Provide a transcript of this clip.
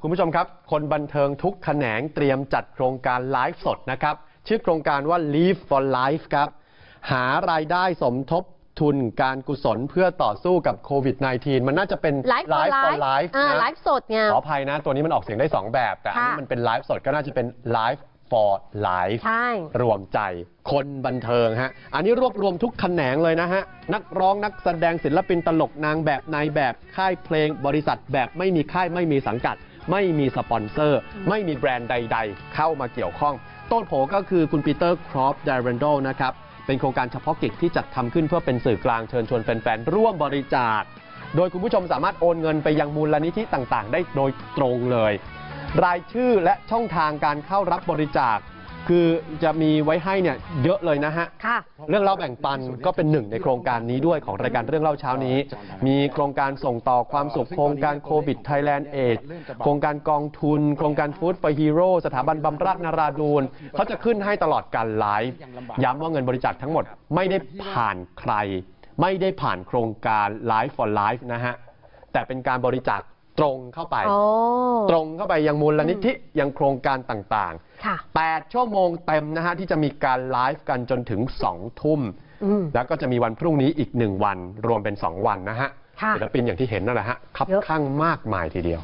คุณผู้ชมครับ คนบันเทิงทุกแขนงเตรียมจัดโครงการไลฟ์สดนะครับ ชื่อโครงการว่า Live for Life ครับ หารายได้สมทบทุนการกุศลเพื่อต่อสู้กับโควิด -19 มันน่าจะเป็นไลฟ์ for for life Life อ่านะไลฟ์สดไงขออภัยนะ ตัวนี้มันออกเสียงได้ 2 แบบ แต่อันนี้ค่ะมันเป็นไลฟ์สดก็น่าจะเป็น Live for Life ใช่ รวมใจคนบันเทิงฮะ อันนี้รวบรวมทุกแขนงเลยนะฮะ นักร้องนักแสดงศิลปินตลกนางแบบนายแบบค่ายเพลงบริษัทแบบไม่มีค่ายไม่มีสังกัด ไม่มีสปอนเซอร์ ไม่มีแบรนด์ใด ๆ เข้ามาเกี่ยวข้อง ต้นโผก็คือคุณปีเตอร์ครอปดารันโดนะครับ เป็นโครงการเฉพาะกิจที่จัดทำขึ้นเพื่อเป็นสื่อกลางเชิญชวนแฟนๆร่วมบริจาค โดยคุณผู้ชมสามารถโอนเงินไปยังมูลนิธิต่างๆ ได้โดยตรงเลย รายชื่อและช่องทางการเข้ารับบริจาค คือจะมีไว้ให้เนี่ยเยอะเลยนะฮะ ค่ะ เรื่องเล่าแบ่งปันก็เป็นหนึ่งในโครงการนี้ด้วยของรายการเรื่องเล่าเช้านี้ มีโครงการส่งต่อความสุขโครงการโควิดไทยแลนด์เอดโครงการกองทุน โครงการฟู้ด for Hero สถาบันบำราศนาราดูนเขาจะขึ้นให้ตลอดการไลฟ์ย้ำว่าเงินบริจาคทั้งหมดไม่ได้ผ่านใคร ไม่ได้ผ่านโครงการ Life for Life นะฮะ แต่เป็นการบริจาค ตรงเข้าไป โอ้ตรงเข้าไปยังมูลนิธิยังโครงการต่างๆค่ะ8ชั่วโมงเต็มนะฮะที่จะมีการไลฟ์กันจนถึง 2 ทุ่ม อืม แล้วก็จะมีวันพรุ่งนี้อีก 1 วัน รวมเป็น 2 วันนะฮะค่ะศิลปินอย่างที่เห็นนั่นแหละฮะคับเยอะ ข้างมากมายทีเดียว